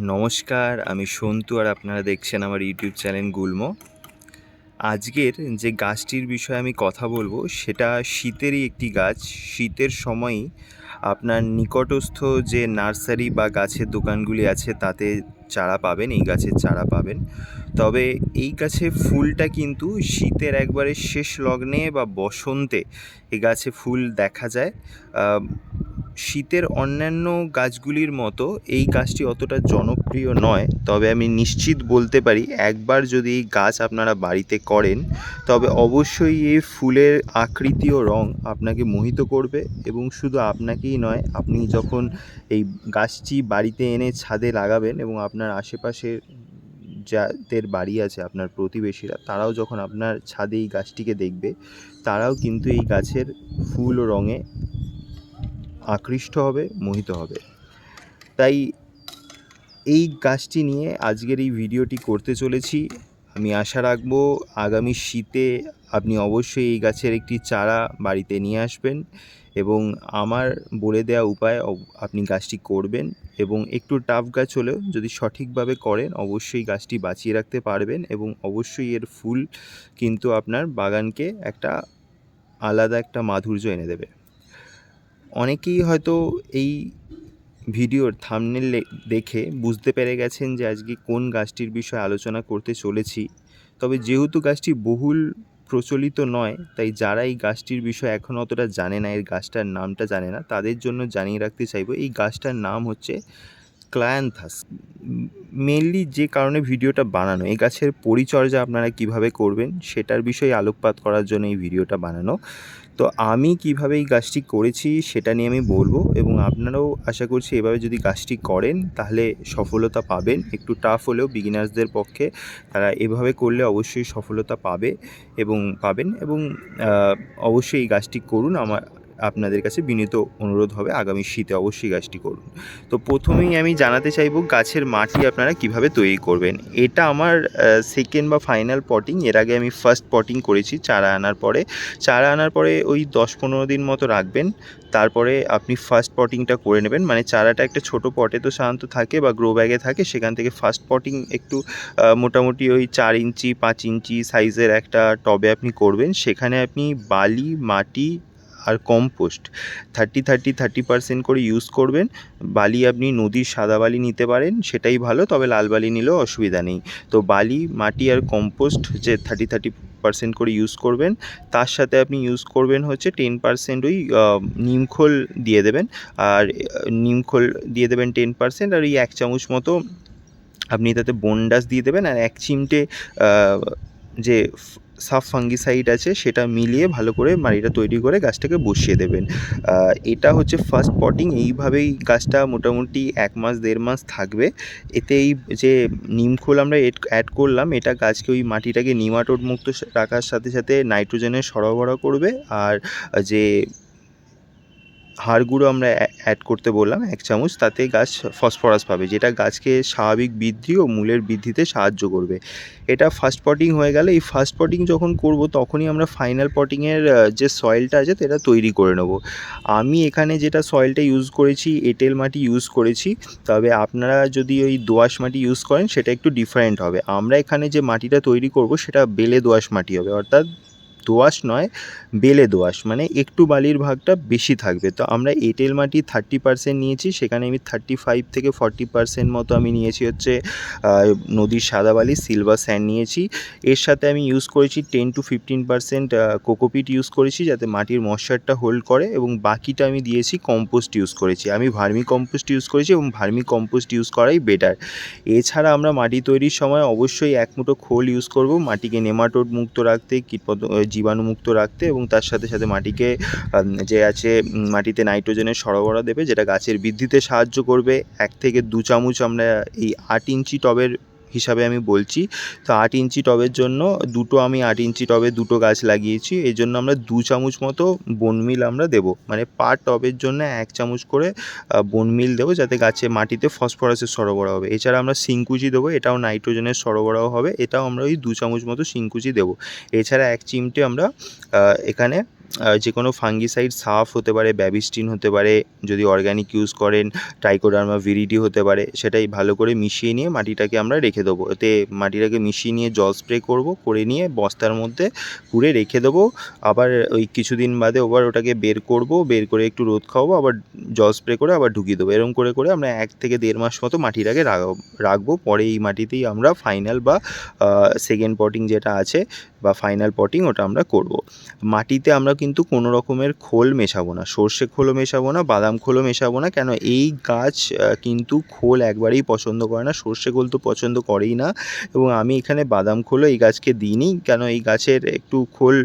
নমস্কার, আমি সন্তু আর আপনারা দেখছেন আমার ইউটিউব চ্যানেল গুল্ম। আজকের যে গাছটির বিষয়ে আমি কথা বলব, সেটা শীতেরই একটি গাছ। শীতের সময়ই আপনার নিকটস্থ যে নার্সারি বা গাছের দোকানগুলি আছে, তাতে চারা পাবেন, এই গাছের চারা পাবেন। তবে এই গাছে ফুলটা কিন্তু শীতের একবারে শেষ লগ্নে বা বসন্তে এই গাছে ফুল দেখা যায়। শীতের অন্যান্য গাছগুলির মতো এই গাছটি অতটা জনপ্রিয় নয়, তবে আমি নিশ্চিত বলতে পারি একবার যদি এই গাছ আপনারা বাড়িতে করেন, তবে অবশ্যই এই ফুলের আকৃতি ও রং আপনাকে মোহিত করবে এবং শুধু আপনাকেই নয়, আপনি যখন এই গাছটি বাড়িতে এনে ছাদে লাগাবেন এবং আপনার আশেপাশের যাদের বাড়ি আছে, আপনার প্রতিবেশীরা, তারাও যখন আপনার ছাদে এই গাছটিকে দেখবে, তারাও কিন্তু এই গাছের ফুল ও রঙে আকৃষ্ট হবে, মোহিত হবে। তাই এই গাছটি নিয়ে আজকের এই ভিডিওটি করতে চলেছি। আমি আশা রাখব আগামী শীতে আপনি অবশ্যই এই গাছের একটি চারা বাড়িতে নিয়ে আসবেন এবং আমার বলে দেওয়া উপায় আপনি গাছটি করবেন এবং একটু টাফ গাছ হলেও যদি সঠিকভাবে করেন, অবশ্যই গাছটি বাঁচিয়ে রাখতে পারবেন এবং অবশ্যই এর ফুল কিন্তু আপনার বাগানকে একটা আলাদা একটা মাধুর্য এনে দেবে। অনেকেই হয়তো এই ভিডিওর থামনেল দেখে বুঝতে পেরে গেছেন যে আজকে কোন গাছটির বিষয়ে আলোচনা করতে চলেছি। তবে যেহেতু গাছটি বহুল প্রচলিত নয়, তাই যারা এই গাছটির বিষয়ে এখন অতটা জানে না, এর গাছটার নামটা জানে না, তাদের জন্য জানিয়ে রাখতে চাইব, এই গাছটার নাম হচ্ছে ক্লায়ান্থাস মেনলি যে কারণে ভিডিওটা বানানো, এই গাছের পরিচর্যা আপনারা কীভাবে করবেন, সেটার বিষয়ে আলোকপাত করার জন্য এই ভিডিওটা বানানো। তো আমি কীভাবে এই গাছটি করেছি সেটা নিয়ে আমি বলব এবং আপনারাও আশা করছি এভাবে যদি গাছটি করেন তাহলে সফলতা পাবেন। একটু টাফ হলেও বিগিনার্সদের পক্ষে তারা এভাবে করলে অবশ্যই সফলতা পাবে এবং পাবেন এবং অবশ্যই এই গাছটি করুন। আমার আপনাদের কাছে বিনীত অনুরোধ হবে আগামী শীতে অবশ্যই গাছটি করুন। তো প্রথমেই আমি জানাতে চাইব গাছের মাটি আপনারা কীভাবে তৈরি করবেন। এটা আমার সেকেন্ড বা ফাইনাল পটিং এর আগে আমি ফার্স্ট পটিং করেছি চারা আনার পরে। চারা আনার পরে ওই দশ পনেরো দিন মতো রাখবেন। তারপরে আপনি ফার্স্ট পটিংটা করে নেবেন। মানে চারাটা একটা ছোট পটে তো সাধারণত থাকে বা গ্রো ব্যাগে থাকে, সেখান থেকে ফার্স্ট পটিং একটু মোটামুটি ওই চার ইঞ্চি, পাঁচ ইঞ্চি সাইজের একটা টবে আপনি করবেন। সেখানে আপনি বালি, মাটি আর compost thirty thirty thirty percent করে ইউজ করবেন। বালি আপনি নদীর সাদা বালি নিতে পারেন, সেটাই ভালো, তবে লাল বালি নিলেও অসুবিধা নেই। তো বালি, মাটি আর কম্পোস্ট যে থার্টি থার্টি পার্সেন্ট করে ইউজ করবেন, তার সাথে আপনি ইউজ করবেন হচ্ছে টেন পার্সেন্ট ওই নিমখোল দিয়ে দেবেন। আর নিমখোল দিয়ে দেবেন টেন পার্সেন্ট আর ওই এক চামচ মতো আপনি তাতে বনডাস দিয়ে দেবেন, আর এক চিমটে যে সাফ ফাঙ্গিসাইড আছে, সেটা মিলিয়ে ভালো করে মাটিটা তৈরি করে গাছটাকে বসিয়ে দেবেন। এটা হচ্ছে ফার্স্ট পটিং এইভাবেই গাছটা মোটামুটি এক মাস, দেড় মাস থাকবে। এতে এই যে নিমখোল আমরা অ্যাড করলাম, এটা গাছকে ওই মাটিটাকে নিমাটোড মুক্ত রাখার সাথে সাথে নাইট্রোজেনের সরবরাহ করবে। আর যে হাড় গুঁড়ো আমরা অ্যাড করতে বললাম এক চামচ, তাতে গাছ ফসফরাস পাবে, যেটা গাছকে স্বাভাবিক বৃদ্ধি ও মূলের বৃদ্ধিতে সাহায্য করবে। এটা ফার্স্ট পটিং হয়ে গেলে, এই ফার্স্ট পটিং যখন করব, তখনই আমরা ফাইনাল পটিংয়ের যে সয়েলটা আছে, সেটা তৈরি করে নেব। আমি এখানে যেটা সয়েলটা ইউজ করেছি, এঁটেল মাটি ইউজ করেছি, তবে আপনারা যদি ওই দোআঁশ মাটি ইউজ করেন, সেটা একটু ডিফারেন্ট হবে। আমরা এখানে যে মাটিটা তৈরি করব, সেটা বেলে দোআঁশ মাটি হবে, অর্থাৎ দোআঁশ নয়, বেলে দোআঁশ মানে একটু বালির ভাগটা বেশি থাকবে। তো আমরা এঁটেল মাটি থার্টি পার্সেন্ট নিয়েছি, সেখানে আমি থার্টি ফাইভ থেকে ফর্টি পার্সেন্ট মতো আমি নিয়েছি হচ্ছে নদীর সাদা বালি সিলভার স্যান্ড নিয়েছি। এর সাথে আমি ইউজ করেছি ten to fifteen percent cocopeat use করেছি, যাতে মাটির ময়শ্চারটা হোল্ড করে এবং বাকিটা আমি দিয়েছি কম্পোস্ট ইউজ করেছি। আমি ভার্মি কম্পোস্ট ইউজ করেছি এবং ভার্মি কম্পোস্ট ইউজ করাই বেটার এছাড়া আমরা মাটি তৈরির সময় অবশ্যই এক মুঠো খোল ইউজ করব। মাটিকে নেমাটোড মুক্ত রাখতে কীটপতঙ্গ জীবাণুমুক্ত রাখতে এবং তার সাথে সাথে মাটিকে যে আছে মাটিতে নাইট্রোজেনের সরবরাহ দেবে, যেটা গাছের বৃদ্ধিতে সাহায্য করবে। এক থেকে দু চামচ আমরা এই আট ইঞ্চি টবের হিসাবে আমি বলছি। তো আট ইঞ্চি টবের জন্য দুটো আমি আট ইঞ্চি টবে দুটো গাছ লাগিয়েছি। এই জন্য আমরা দু চামচ মতো বনমিল আমরা দেবো। মানে পার টবের জন্য এক চামচ করে বনমিল দেবো যাতে গাছে মাটিতে ফসফরাসের সরবরাহ হবে। এছাড়া আমরা সিংকুচি দেবো, এটাও নাইট্রোজেনের সরবরাহ হবে। এটাও আমরা ওই দু চামচ মতো সিংকুচি দেবো। এছাড়া এক চিমটে আমরা এখানে যে কোনো ফাঙ্গিসাইড সাফ হতে পারে, ব্যাবিস্টিন হতে পারে, যদি অর্গ্যানিক ইউজ করেন ট্রাইকোডার্মা ভিরিডি হতে পারে, সেটাই ভালো করে মিশিয়ে নিয়ে মাটিটাকে আমরা রেখে দেবো। এতে মাটিটাকে মিশিয়ে নিয়ে জল স্প্রে করব, করে নিয়ে বস্তার মধ্যে পুরে রেখে দেবো। আবার ওই কিছুদিন বাদে ওবার ওটাকে বের করব, বের করে একটু রোদ খাওয়াবো, আবার জল স্প্রে করে আবার ঢুকিয়ে দেবো। এরকম করে করে আমরা এক থেকে দেড় মাস মতো মাটিটাকে রাখ- রাখব। পরে এই মাটিতেই আমরা ফাইনাল বা সেকেন্ড পটিং যেটা আছে বা ফাইনাল পটিং ওটা আমরা করব। মাটিতে আমরা কিন্তু কোনো রকমের খোল মেশাবো না, সর্ষে খোলও মেশাবো না, বাদাম খোলও মেশাবো না, কেন এই গাছ কিন্তু খোল একবারেই পছন্দ করে না, সর্ষে খোল তো পছন্দ করেই না। এবং আমি এখানে বাদাম খোলও এই গাছকে দিইনি, কেন এই গাছের একটু খোল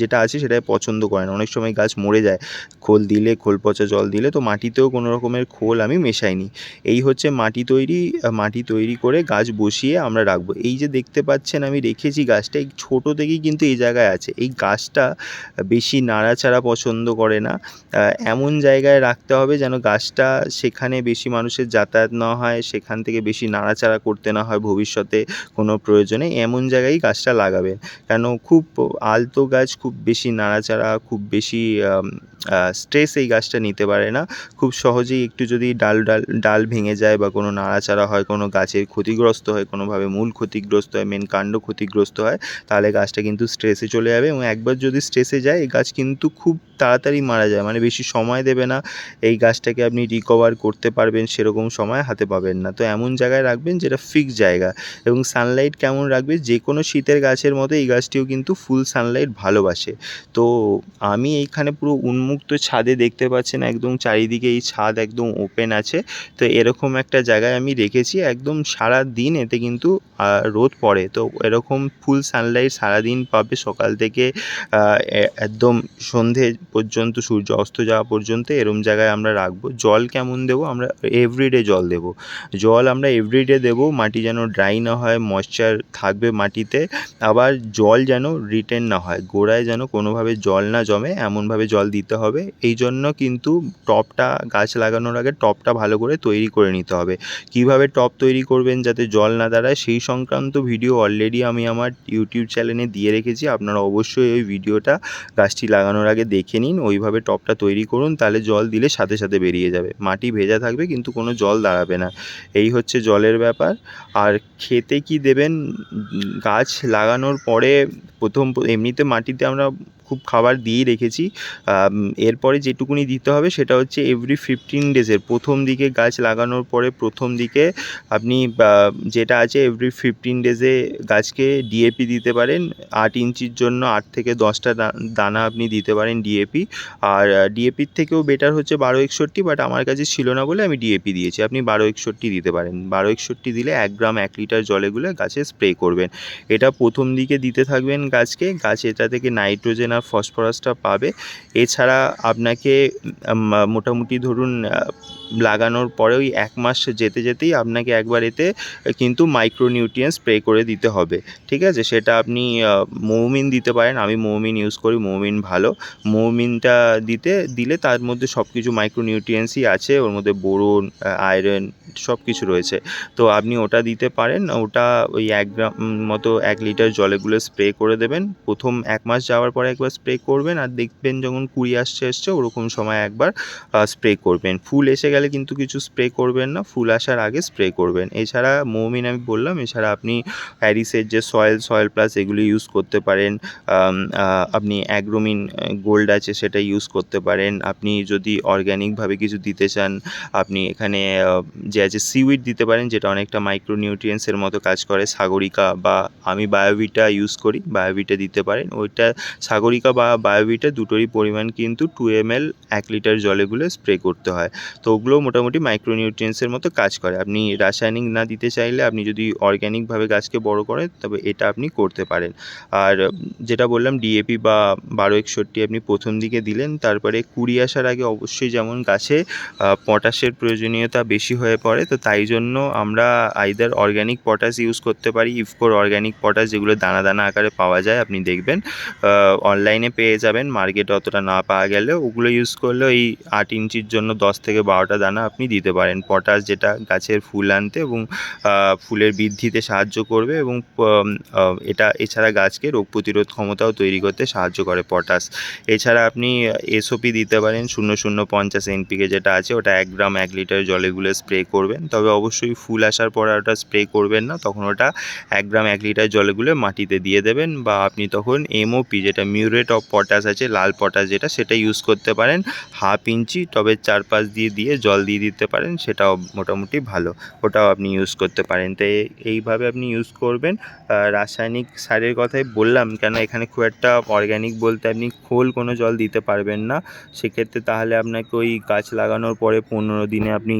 যেটা আছে সেটা পছন্দ করে না অনেক সময় গাছ মরে যায়, খোল দিলে, খোল পচা জল দিলে, তো মাটিতেও কোনো রকমের খোল আমি মেশাইনি। এই হচ্ছে মাটি তৈরি মাটি তৈরি করে গাছ বসিয়ে আমরা রাখব। এই যে দেখতে পাচ্ছেন আমি রেখেছি গাছটা, এই ছোটো থেকেই কিন্তু এই জায়গায় আছে। এই গাছটা বেশি নাড়াচাড়া পছন্দ করে না। এমন জায়গায় রাখতে হবে যেন গাছটা সেখানে বেশি মানুষের যাতায়াত না হয়, সেখান থেকে বেশি নাড়াচাড়া করতে না হয় ভবিষ্যতে কোনো প্রয়োজনে। এমন জায়গায় গাছটা লাগাবেন। কেন? খুব আলতো গাছ খুব বেশি নাড়াচাড়া খুব বেশি স্ট্রেস এই গাছটা নিতে পারে না। খুব সহজেই একটু যদি ডাল ডাল ডাল ভেঙে যায় বা কোনো নাড়াচাড়া হয়, কোনো গাছের ক্ষতিগ্রস্ত হয়, কোনোভাবে মূল ক্ষতিগ্রস্ত হয় মেন কাণ্ড ক্ষতিগ্রস্ত হয়, তাহলে গাছটা কিন্তু স্ট্রেসে চলে যাবে এবং একবার যদি স্ট্রেসে যায়, এই গাছ কিন্তু খুব তাড়াতাড়ি মারা যায়। মানে বেশি সময় দেবে না। এই গাছটাকে আপনি রিকভার করতে পারবেন সেরকম সময় হাতে পাবেন না। তো এমন জায়গায় রাখবেন যেটা ফিক্স জায়গা এবং সানলাইট কেমন রাখবে? যে কোনো শীতের গাছের মতো এই গাছটিও কিন্তু ফুল সানলাইট ভালোবাসে। তো আমি এইখানে পুরো উন্মুক্ত ছাদে দেখতে পাচ্ছেন একদম চারিদিকে এই ছাদ একদম ওপেন আছে। তো এরকম একটা জায়গায় আমি রেখেছি, একদম সারা দিন এতে কিন্তু রোদ পড়ে। তো এরকম ফুল সানলাইট সারাদিন পাবে সকাল থেকে একদম সন্ধে পর্যন্ত, সূর্য অস্ত যাওয়া পর্যন্ত এরম জায়গায় আমরা রাখব। জল কেমন দেবো? আমরা এভরিডে জল দেবো। জল আমরা এভরিডে দেবো, মাটি যেন ড্রাই না হয় ময়শ্চার থাকবে মাটিতে। আবার জল যেন রিটেন না হয়, গোড়ায় যেন কোনোভাবে জল না জমে, এমনভাবে জল দিতে হবে। এই জন্য কিন্তু টবটা গাছ লাগানোর আগে টবটা ভালো করে তৈরি করে নিতে হবে। কীভাবে টব তৈরি করবেন যাতে জল না দাঁড়ায়, সেই সংক্রান্ত ভিডিও অলরেডি আমি আমার ইউটিউব চ্যানেলে দিয়ে রেখেছি। আপনারা অবশ্যই ওই ভিডিওটা গাছটি লাগানোর আগে দেখে নিন, ওইভাবে টবটা তৈরি করুন, তাহলে জল দিলে সাথে সাথে বেরিয়ে যাবে। মাটি ভেজা থাকবে কিন্তু কোনো জল দাঁড়াবে না। এই হচ্ছে জলের ব্যাপার। আর খেতে কি দেবেন? গাছ লাগানোর পরে প্রথম, এমনিতে মাটিতে আমরা খুব খাবার দিয়েই রেখেছি। এরপরে যেটুকুনি দিতে হবে সেটা হচ্ছে এভরি ফিফটিন ডেজের প্রথম দিকে গাছ লাগানোর পরে প্রথম দিকে আপনি যেটা আছে এভরি ফিফটিন ডেজে গাছকে ডিএপি দিতে পারেন। আট ইঞ্চির জন্য আট থেকে দশটা দানা আপনি দিতে পারেন ডিএপি আর ডিএপির থেকেও বেটার হচ্ছে বারো একষট্টি বাট আমার কাছে ছিল না বলে আমি ডিএপি দিয়েছি। আপনি বারো একষট্টি দিতে পারেন। বারো একষট্টি দিলে এক গ্রাম, এক লিটার জলে গুলে গাছে স্প্রে করবেন। এটা প্রথম দিকে দিতে থাকবেন গাছকে। গাছ এটা থেকে নাইট্রোজেন আর ফসফরাসটা পাবে। এছাড়া আপনাকে মোটামুটি ধরুন লাগানোর পরে ওই এক মাস যেতে যেতেই আপনাকে একবার এতে কিন্তু মাইক্রোনিউট্রিয়েন্ট স্প্রে করে দিতে হবে। ঠিক আছে? সেটা আপনি মৌমিন দিতে পারেন। আমি মৌমিন ইউজ করি, মৌমিন ভালো। মৌমিনটা দিতে, দিলে তার মধ্যে সব কিছু মাইক্রোনিউট্রিয়েন্টসই আছে। ওর মধ্যে বোরন আয়রন সব কিছু রয়েছে। তো আপনি ওটা দিতে পারেন। ওটা ওই এক গ্রাম মতো এক লিটার জলে গুলে স্প্রে করে দেবেন। প্রথম এক মাস যাওয়ার পরে একবার স্প্রে করবেন আর দেখবেন যখন কুড়ি আসছে আসছে ওরকম সময় একবার স্প্রে করবেন। ফুল এসে গেলে কিন্তু কিছু স্প্রে করবেন না, ফুল আসার আগে স্প্রে করবেন। এছাড়া মৌমিন আমি বললাম, এছাড়া আপনি প্যারিসের যে সয়েল সয়েল প্লাস এগুলি ইউজ করতে পারেন আপনি অ্যাগ্রোমিন গোল্ড আছে সেটা ইউজ করতে পারেন। আপনি যদি অর্গ্যানিকভাবে কিছু দিতে চান, আপনি এখানে যে আছে সিউইড দিতে পারেন, যেটা অনেকটা মাইক্রোনিউট্রিয়েন্টসের মতো কাজ করে, সাগরিকা বা আমি বায়োভিটা ইউজ করি বায়োভিটা দিতে পারেন। ওইটা সাগরিকা বা বায়োভিটা দুটোরই পরিমাণ কিন্তু টু এম এল এক লিটার জলে গুলে স্প্রে করতে হয়। তো ওগুলো মোটামুটি মাইক্রোনিউট্রিয়েন্টসের মতো কাজ করে। আপনি রাসায়নিক না দিতে চাইলে আপনি যদি অর্গ্যানিকভাবে গাছকে বড় করেন, তবে এটা আপনি করতে পারেন। আর যেটা বললাম ডিএপি বা বারো একষট্টি আপনি প্রথম দিকে দিলেন, তারপরে কুড়ি আসার আগে অবশ্যই যেমন গাছে পটাশের প্রয়োজনীয়তা বেশি হয়ে পড়ে, তো তাই জন্য আমরা আইদার অর্গ্যানিক পটাশ ইউজ করতে পারি ইফকোর অর্গ্যানিক পটাশ যেগুলো দানা দানা আকারে পাওয়া যায়, আপনি দেখবেন পেয়ে যাবেন। মার্কেটে অতটা না পাওয়া গেলে ওগুলো ইউজ করলে ওই আট ইঞ্চির জন্য দশ থেকে বারোটা দানা আপনি দিতে পারেন। পটাশ যেটা গাছের ফুল আনতে এবং ফুলের বৃদ্ধিতে সাহায্য করবে এবং এটা এছাড়া গাছকে রোগ প্রতিরোধ ক্ষমতাও তৈরি করতে সাহায্য করে পটাশ এছাড়া আপনি এসওপি দিতে পারেন শূন্য শূন্য পঞ্চাশ এনপিকে যেটা আছে ওটা এক গ্রাম এক লিটার জলে গুলে স্প্রে করবেন। তবে অবশ্যই ফুল আসার পর ওটা স্প্রে করবেন না। তখন ওটা এক গ্রাম এক লিটার জলে গুলে মাটিতে দিয়ে দেবেন বা আপনি তখন এমওপি যেটা মিউরেট অফ পটাশ আছে, লাল পটাশ যেটা, সেটা ইউজ করতে পারেন। হাফ ইঞ্চি টবের চারপাশ দিয়ে দিয়ে জল দিয়ে দিতে পারেন, সেটাও মোটামুটি ভালো। ওটাও আপনি ইউজ করতে পারেন। তো এইভাবে আপনি ইউজ করবেন। রাসায়নিক সারের কথাই বললাম, কেন এখানে খুব একটা অর্গ্যানিক বলতে আপনি খোল কোনো জল দিতে পারবেন না। সেক্ষেত্রে তাহলে আপনাকে ওই গাছ লাগানোর পরে পনেরো দিনে আপনি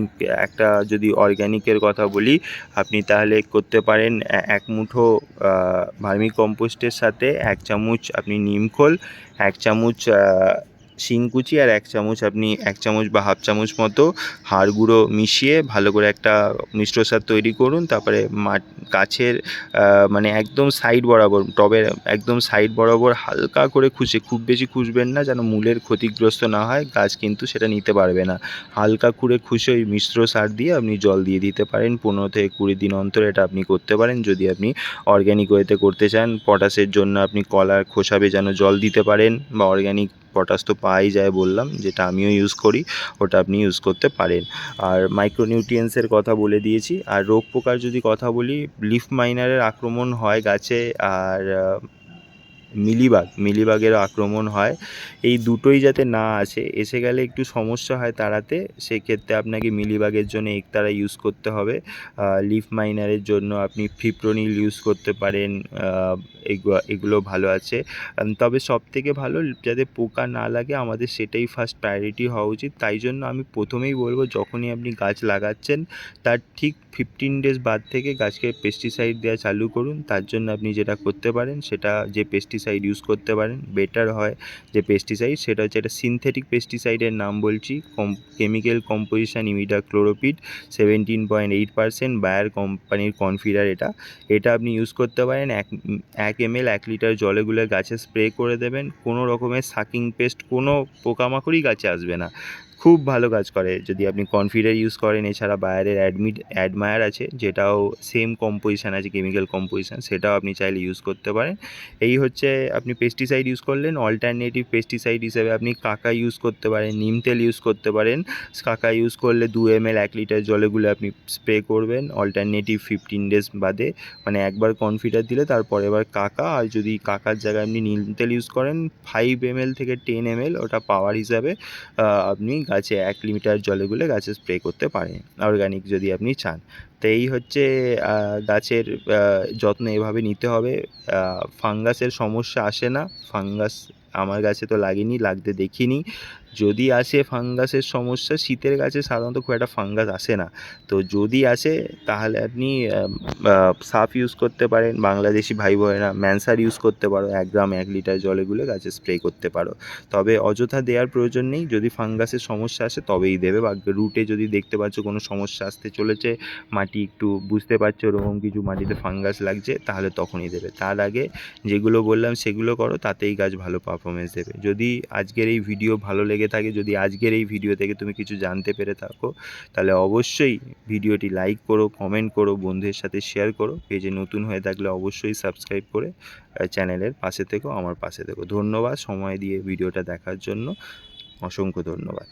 একটা যদি অর্গ্যানিকের কথা বলি, আপনি তাহলে করতে পারেন এক মুঠো ভার্মি কম্পোস্টের সাথে এক চামচ আপনি নিমখোল এক চামচ শিংকুচি আর এক চামচ আপনি এক চামচ বা হাফ চামচ মতো হাড় গুঁড়ো মিশিয়ে ভালো করে একটা মিশ্র সার তৈরি করুন। তারপরে গাছের মানে একদম সাইড বরাবর, টবের একদম সাইড বরাবর হালকা করে খুঁজে, খুব বেশি খুঁজবেন না যেন মূলের ক্ষতিগ্রস্ত না হয়, গাছ কিন্তু সেটা নিতে পারবে না। হালকা করে খুশে ওই মিশ্র সার দিয়ে আপনি জল দিয়ে দিতে পারেন। পনেরো থেকে কুড়ি দিন অন্তর এটা আপনি করতে পারেন। যদি আপনি অর্গ্যানিক ওয়েতে করতে চান পটাশের জন্য আপনি কলার খোসাবে যেন জল দিতে পারেন বা অর্গ্যানিক পটাশ তো পাওয়াই যায় বললাম, যেটা আমিও ইউজ করি, ওটা আপনি ইউজ করতে পারেন। আর মাইক্রোনিউট্রিয়েন্টসের কথা বলে দিয়েছি। আর রোগ পোকার যদি কথা বলি লিফ মাইনারের আক্রমণ হয় গাছে, আর মিলিবাগ মিলিবাগের আক্রমণ হয়। এই দুটোই যাতে না আসে, এসে গেলে একটু সমস্যা হয় তাড়াতে। সেক্ষেত্রে আপনাকে মিলিবাগের জন্য একতারা ইউজ করতে হবে। লিফ মাইনারের জন্য আপনি ফিপ্রোনিল ইউজ করতে পারেন এগুলো ভালো আছে। তবে সব থেকে ভালো যাতে পোকা না লাগে, আমাদের সেটাই ফার্স্ট প্রায়োরিটি হওয়া উচিত। তাই জন্য আমি প্রথমেই বলব, যখনই আপনি গাছ লাগাচ্ছেন, তার ঠিক ফিফটিন ডেজ বাদ থেকে গাছকে পেস্টিসাইড দেওয়া চালু করুন। তার জন্য আপনি যেটা করতে পারেন, সেটা যে পেস্টিসাইড ইউজ করতে পারেন বেটার হয় যে পেস্টিসাইড সেটা হচ্ছে একটা সিনথেটিক পেস্টিসাইডের নাম বলছি কম chemical composition imidacloprid seventeen point eight percent Bayer কোম্পানির কনফিডার এটা। এটা আপনি ইউজ করতে পারেন, এক এক এম এল এক লিটার জলে গুলে গাছে স্প্রে করে দেবেন, কোনো রকমের সাকিং পেস্ট কোনো পোকামাকড়ই গাছে আসবে না। খুব ভালো কাজ করে। যদি আপনি কনফিডার ইউজ করেন, এছাড়া বায়ারের অ্যাডমিট অ্যাডমায়ার আছে, যেটাও সেম কম্পোজিশান আছে কেমিক্যাল কম্পোজিশান সেটাও আপনি চাইলে ইউজ করতে পারেন। এই হচ্ছে আপনি পেস্টিসাইড ইউজ করলেন অল্টারনেটিভ পেস্টিসাইড হিসেবে আপনি কাকা ইউজ করতে পারেন, নিম তেল ইউজ করতে পারেন। কাকা ইউজ করলে দু এম এল এক লিটার জলেগুলো আপনি স্প্রে করবেন অল্টারনেটিভ ফিফটিন ডেজ বাদে। মানে একবার কনফিডার দিলে তারপরে এবার কাকা, আর যদি কাকার জায়গায় আপনি নিম তেল ইউজ করেন ফাইভ এম থেকে টেন এম ওটা পাওয়ার হিসাবে আপনি গাছে এক লিটার জলে গুলে গাছে স্প্রে করতে পারে অর্গানিক যদি আপনি চান। তো এই হচ্ছে গাছের যত্ন এভাবে নিতে হবে। ফাঙ্গাসের সমস্যা আসে না। ফাঙ্গাস আমার গাছে তো লাগেনি, লাগতে দেখিনি। যদি আসে ফাঙ্গাসের সমস্যা, শীতের গাছে সাধারণত খুব একটা ফাঙ্গাস আসে না। তো যদি আসে, তাহলে আপনি সাফ ইউজ করতে পারেন। বাংলাদেশি ভাই বোনেরা ম্যানসার ইউজ করতে পারো। এক গ্রাম এক লিটার জলে গুলে গাছে স্প্রে করতে পারো। তবে অযথা দেওয়ার প্রয়োজন নেই। যদি ফাঙ্গাসের সমস্যা আসে, তবেই দেবে। বা রুটে যদি দেখতে পাচ্ছ কোনো সমস্যা আসতে চলেছে, মাটি একটু বুঝতে পারছ, ওরকম কিছু মাটিতে ফাঙ্গাস লাগছে, তাহলে তখনই দেবে। তার আগে যেগুলো বললাম, সেগুলো করো। তাতেই গাছ ভালো পারফরমেন্স দেবে। যদি আজকের এই ভিডিও ভালো লেগে থাকে, যদি আজকের এই ভিডিও থেকে তুমি কিছু জানতে পেরে থাকো, তাহলে অবশ্যই ভিডিওটি লাইক করো কমেন্ট করো, বন্ধুদের সাথে শেয়ার করো পেজে নতুন হয়ে থাকলে অবশ্যই সাবস্ক্রাইব করে চ্যানেলের পাশে থেকো, আমার পাশে থেকো। ধন্যবাদ সময় দিয়ে ভিডিওটা দেখার জন্য। অসংখ্য ধন্যবাদ।